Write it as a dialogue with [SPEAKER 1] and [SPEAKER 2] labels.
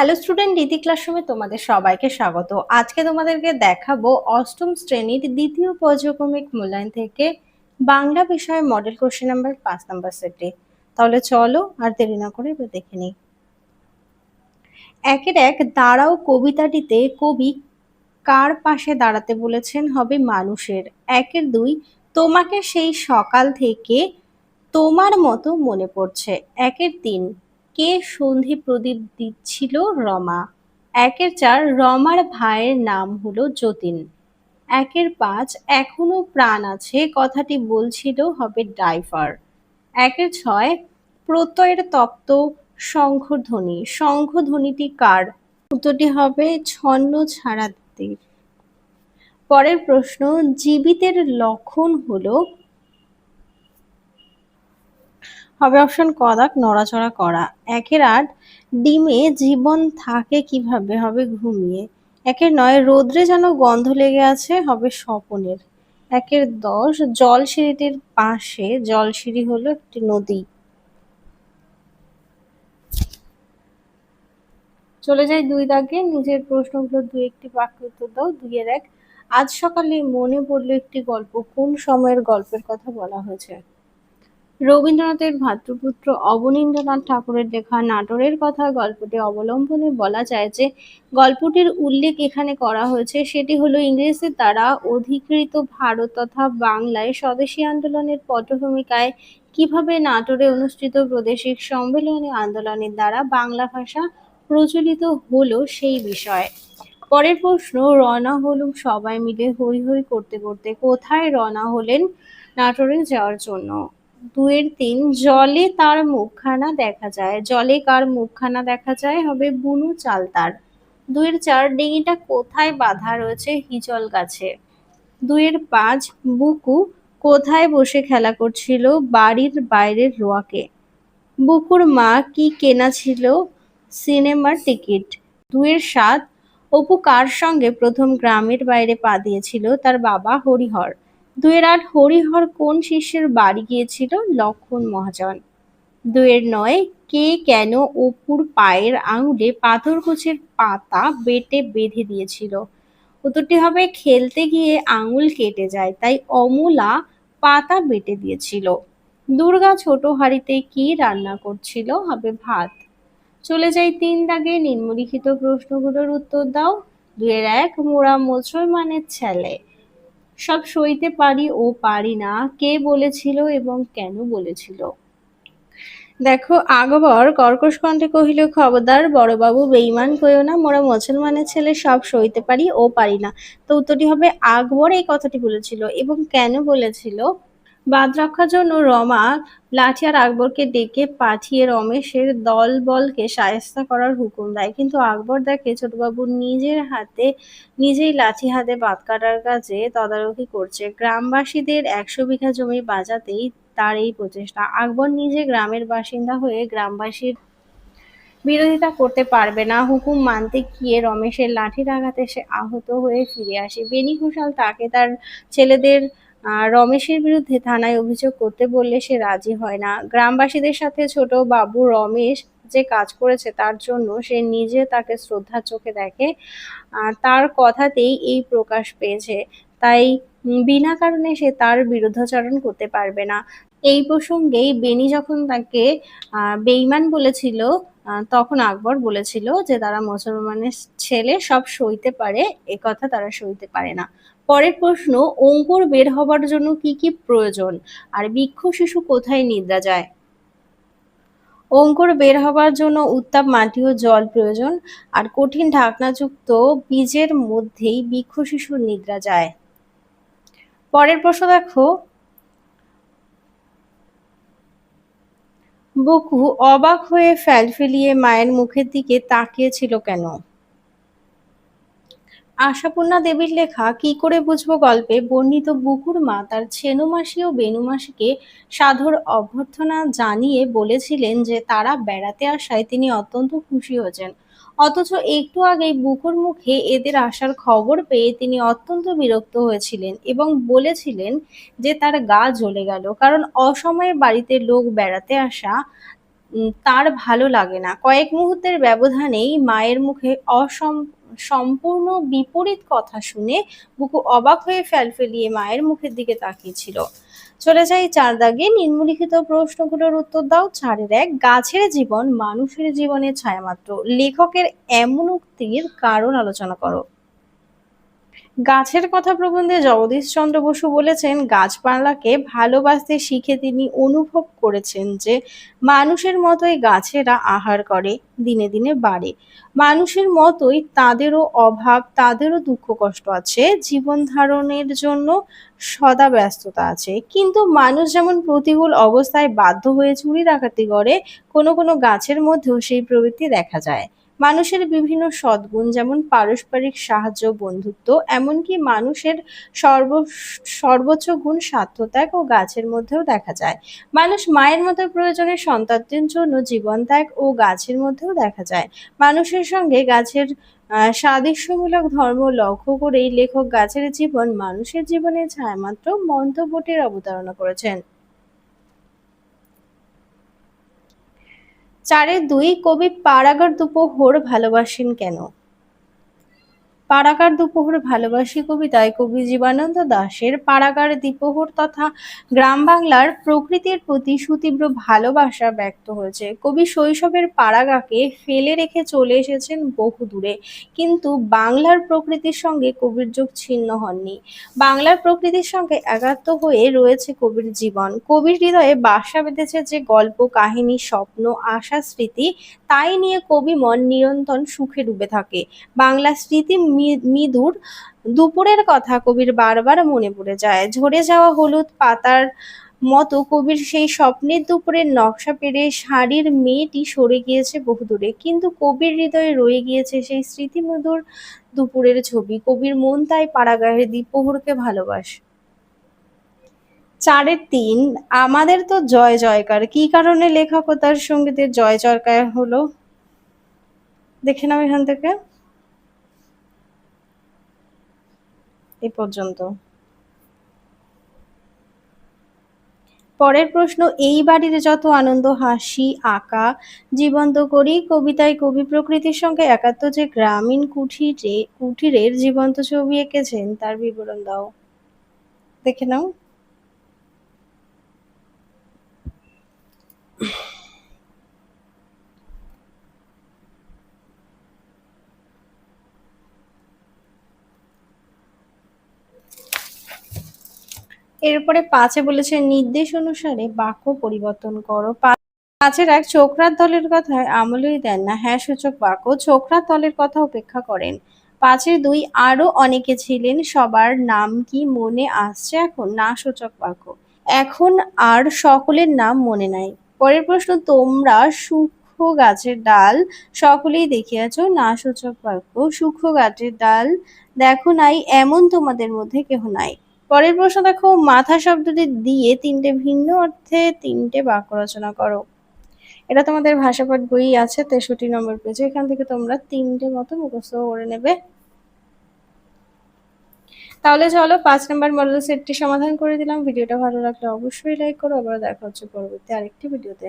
[SPEAKER 1] Hello student রীতি ক্লাসরুমে তোমাদের সবাইকে স্বাগত। আজকে তোমাদেরকে দেখাবো অষ্টম শ্রেণির দ্বিতীয় পর্যক্রমিক মূল্যায়ন থেকে বাংলা বিষয়ে মডেল কোশ্চেন নাম্বার পাঁচ নাম্বার সেটে তাহলে চলো আর দেরি না করে এবার দেখে নিই। একের এক, দাঁড়াও কবিতাটিতে কবি কার পাশে দাঁড়াতে বলেছেন হবে মানুষের। একের দুই, তোমাকে সেই সকাল থেকে তোমার মতো মনে পড়ছে। একের তিন কে সন্ধি প্রদীপ দিচ্ছিল রমা? একের চার রমার ভাইয়ের নাম হলো যতীন। একের পাঁচ এখনও প্রাণ আছে, কথাটি বলছিল হবে ড্রাইভার। একের ছয় প্রত্যয়ের তপ্ত শঙ্খধ্বনি শঙ্খধ্বনিটি কার? উত্তরটি হবে ছন্ন ছাড়াদের। পরের প্রশ্ন, জীবিতের লক্ষণ হলো হবে অপশন ক কদাক নড়াচড়া করা। একের আট, ডিমে জীবন থাকে কীভাবে? হবে ঘুমিয়ে। একের নয়, রোদ্রে যেন গন্ধ লেগে আছে, হবে স্বপনের। একের দশ জল সিঁড়িটির পাশে জল সিঁড়ি হলো একটি নদী। চলে যাই দুই দাগে, নিজের প্রশ্নগুলো দুই একটি বাক্য উত্তর দাও, দুইয়ের এক। আজ সকালে মনে পড়ল একটি গল্প, কোন সময়ের গল্পের কথা বলা হয়েছে? রবীন্দ্রনাথের ভ্রাতৃপুত্র অবনীন্দ্রনাথ ঠাকুরের লেখা নাটোরের কথা গল্পটি অবলম্বনে বলা যায় যে, গল্পটির উল্লেখ এখানে করা হয়েছে। সেটি হলো ইংরেজদের দ্বারা অধিকৃত ভারত তথা বাংলায় স্বদেশী আন্দোলনের পটভূমিকায় কীভাবে নাটোরে অনুষ্ঠিত প্রাদেশিক সম্মেলনী আন্দোলনের দ্বারা বাংলা ভাষা প্রচলিত হলো সেই বিষয়ে। পরের প্রশ্ন, রওনা হলুম সবাই মিলে হই হই করতে করতে কোথায় রওনা হলেন নাটোরে যাওয়ার জন্য? দুয়ের তিন, জলে তার মুখখানা দেখা যায়। জলে কার মুখখানা দেখা যায় হবে বুনু চালতার দুয়ের চার, ডিঙিটা কোথায় বাঁধা রয়েছে হিজল গাছে? দুয়ের পাঁচ, বুকু কোথায় বসে খেলা করছিল বাড়ির বাইরের রোয়াকে? বুকুর মা কি কেনা ছিল সিনেমার টিকিট? দুয়ের সাত, অপু কার সঙ্গে প্রথম গ্রামের বাইরে পা দিয়েছিল তার বাবা হরিহর? দুয়ের আট হরিহর কোন শিষ্যের বাড়ি গিয়েছিল? লক্ষণ মহাজন। দুয়ের নয়, কে কেন অপুর পায়ের আঙুলে পাথর পাথরকুচের পাতা বেটে বেঁধে দিয়েছিল? উত্তরটি হবে, খেলতে গিয়ে আঙুল কেটে যায়, তাই অমূলা পাতা বেটে দিয়েছিল। দুর্গা ছোট হাড়িতে কি রান্না করছিল? হবে ভাত। চলে যাই তিন দাগে, নিম্নলিখিত প্রশ্নগুলোর উত্তর দাও। দুয়ের এক মোরা মুসলমানের ছেলে। সব সইতে পারি ও পারি না। কে বলেছিল এবং কেন বলেছিল? দেখো, আগবর কর্কশ কণ্ঠে কহিল, খবরদার, বড়বাবু বেইমান কইও না, মোরা মুসলমানের ছেলে, সব সইতে পারি ও পারি না। তো উত্তরটি হবে আকবর এই কথাটি বলেছিল এবং কেন বলেছিল? বাদ রক্ষার জন্য রমা লাঠি আর আকবরকে ডেকে পাঠিয়ে রমেশের দল বলকে সায়স্তা করার হুকুম দেয়। কিন্তু আকবর দেখে ছোটবাবু নিজের হাতে, নিজেই লাঠি হাতে বাদ কাটার কাজে তদারকি করছে। গ্রামবাসীদের একশো বিঘা জমি বাজাতেই তার এই প্রচেষ্টা। আকবর নিজে গ্রামের বাসিন্দা হয়ে গ্রামবাসীর বিরোধিতা করতে পারবে না। হুকুম মানতে গিয়ে রমেশের লাঠির আঘাতে সে আহত হয়ে ফিরে আসে। বেনি ঘোষাল তাকে তার ছেলেদের রমেশের বিরুদ্ধে থানায় অভিযোগ করতে বললে সে রাজি হয় না। গ্রামবাসীদের সাথে ছোট বাবু রমেশ যে কাজ করেছে তার জন্য সে নিজে তাকে শ্রদ্ধার চোখে দেখে তার কথাতেই এই প্রকাশ পেয়েছে। তাই বিনা কারণে সে তার বিরুদ্ধাচরণ করতে পারবে না। এই প্রসঙ্গেই বেনি যখন তাকে বেইমান বলেছিল তখন আকবর বলেছিল যে তারা মুসলমানের ছেলে সব সইতে পারে কথা তারা সইতে পারে না। পরের প্রশ্ন, অঙ্কুর বের হবার জন্য কি কি প্রয়োজন? আর বৃক্ষ শিশু কোথায় নিদ্রা যায়? অঙ্কুর বের হবার জন্য উত্তাপ মাটি ও জল প্রয়োজন, আর কঠিন ঢাকনাযুক্ত বীজের মধ্যেই বৃক্ষ শিশুর নিদ্রা যায়। পরের প্রশ্ন দেখো বকু অবাক হয়ে ফেলিয়ে মায়ের মুখের দিকে তাকিয়েছিল কেন? আশাপূর্ণা দেবীর লেখা কি করে বুঝব গল্পে বর্ণিত বুকুর মা তার ছেনুমাসি ও বেনুমাসিকে সাধুর অভ্যর্থনা জানিয়ে বলেছিলেন যে তারা বেড়াতে আসায় তিনি অত্যন্ত খুশি হয়েছেন। অথচ একটু আগেই বুকুর মুখে এদের আসার খবর পেয়ে তিনি অত্যন্ত বিরক্ত হয়েছিলেন এবং বলেছিলেন যে তার গা জ্বলে গেল। কারণ অসময়ে বাড়িতে লোক বেড়াতে আসা তার ভালো লাগে না। কয়েক মুহূর্তের ব্যবধানেই মায়ের মুখে অসম, সম্পূর্ণ বিপরীত কথা শুনে বুকু অবাক হয়ে ফেলফেলিয়ে মায়ের মুখের দিকে তাকিয়েছিল চলে যাই চার দাগে। নিম্নলিখিত প্রশ্নগুলোর উত্তর দাও। চারের এক, গাছের জীবন মানুষের জীবনে ছায়ামাত্র লেখকের এমন উক্তির কারণ আলোচনা করো। গাছের কথা প্রবন্ধে জগদীশ চন্দ্র বসু বলেছেন, গাছপালাকে ভালোবাসতে শিখে তিনি অনুভব করেছেন যে মানুষের মতোই গাছেরা আহার করে, দিনে দিনে বাড়ে। মানুষের মতোই তাদেরও অভাব, তাদেরও দুঃখ কষ্ট আছে, জীবন ধারণের জন্য সদা ব্যস্ততা আছে। কিন্তু মানুষ যেমন প্রতিকূল অবস্থায় বাধ্য হয়ে চুরি ডাকাতি করে, কোনো কোনো গাছের মধ্যেও সেই প্রবৃত্তি দেখা যায়। মানুষের বিভিন্ন সদ্গুণ, যেমন পারস্পরিক সাহায্য, বন্ধুত্ব, এমনকি মানুষের সর্ব, সর্বোচ্চ গুণ স্বার্থত্যাগ ও গাছের মধ্যেও দেখা যায়। মানুষ মায়ের মতো প্রয়োজনে সন্তানদের জন্য জীবন ত্যাগ ও গাছের মধ্যেও দেখা যায়। মানুষের সঙ্গে গাছের সাদৃশ্যমূলক ধর্ম লক্ষ্য করেই লেখক গাছের জীবন মানুষের জীবনের ছায়ামাত্র মন্তব্যটির অবতারণা করেছেন। চারের দুই কবি পাড়াগার দুপোহর ভালোবাসেন কেন? পাড়াগার দুপোহর ভালোবাসি কবিতায় কবি জীবানন্দ দাশের পাড়াগার দ্বিপ্রহর তথা গ্রাম বাংলার প্রকৃতির প্রতি সুতীব্র ভালোবাসা ব্যক্ত হয়েছে। কবি শৈশবের পাড়াগাকে ফেলে রেখে চলে এসেছেন বহু দূরে, কিন্তু বাংলার প্রকৃতির সঙ্গে কবির যোগ ছিন্ন হননি। বাংলার প্রকৃতির সঙ্গে একাত্ম হয়ে রয়েছে কবির জীবন। কবির হৃদয়ে বাসা বেঁধেছে যে গল্প, কাহিনী, স্বপ্ন, আশা, স্মৃতি, তাই নিয়ে কবি মন নিরন্তর সুখে ডুবে থাকে। বাংলা স্মৃতি মৃদুর দুপুরের কথা কবির বারবার মনে পড়ে যায়। ঝরে যাওয়া হলুদ পাতার মতো কবির সেই স্বপ্নের দুপুরের নকশা পেরে শাড়ির মেয়েটি সরে গিয়েছে বহুদূরে। কিন্তু কবির হৃদয়ে রয়ে গিয়েছে সেই স্মৃতিমধুর দুপুরের ছবি। কবির মন তাই পাড়াগাঁয়ের দ্বীপহরকে ভালোবাসে। চারের তিন, আমাদের তো জয় জয়কার। কি কারণে লেখক ও তার সঙ্গীতের জয় জয়কার হলো? দেখে নাও এখান থেকে। এই পর্যন্ত। পরের প্রশ্ন, এই বাড়িতে যত আনন্দ, হাসি, আঁকা, জীবন্ত করি, কবিতায় কবি প্রকৃতির সঙ্গে একাত্ম যে গ্রামীণ কুঠিরে, কুঠিরের জীবন্ত ছবি এঁকেছেন, তার বিবরণ দাও। দেখে নাও। এরপরে পাঁচে বলেছে, নির্দেশ অনুসারে বাক্য পরিবর্তন করো। পাঁচের এক ছোকরার দলের কথায় আমলই দেন না। হ্যাঁ সূচক বাক্য ছোকরার দলের কথা উপেক্ষা করেন। পাঁচের দুই আরও অনেকে ছিলেন, সবার নাম কি মনে আসছে এখন? না, সূচক বাক্য। এখন আর সকলের নাম মনে নাই। পরের প্রশ্ন, তোমরা সূক্ষ্ম গাছের ডাল সকলেই দেখিয়াছ? না, সূচক বাক্য, সূক্ষ্ম গাছের ডাল দেখো নাই, এমন তোমাদের মধ্যে কেহ নাই। পরের প্রশ্ন দেখো, মাথা শব্দটি দিয়ে তিনটে ভিন্ন অর্থে তিনটে বাক্য রচনা করো। এটা তোমাদের ভাষাপাঠ বই আছে, তেষট্টি নম্বর পেজে। এখান থেকে তোমরা তিনটে মতো মুখস্থ করে নেবে। তাহলে চলো, পাঁচ নম্বর মডেল সেটটি সমাধান করে দিলাম। ভিডিওটা ভালো লাগলে অবশ্যই লাইক করো। আবার দেখা হচ্ছে পরবর্তী আরেকটি ভিডিওতে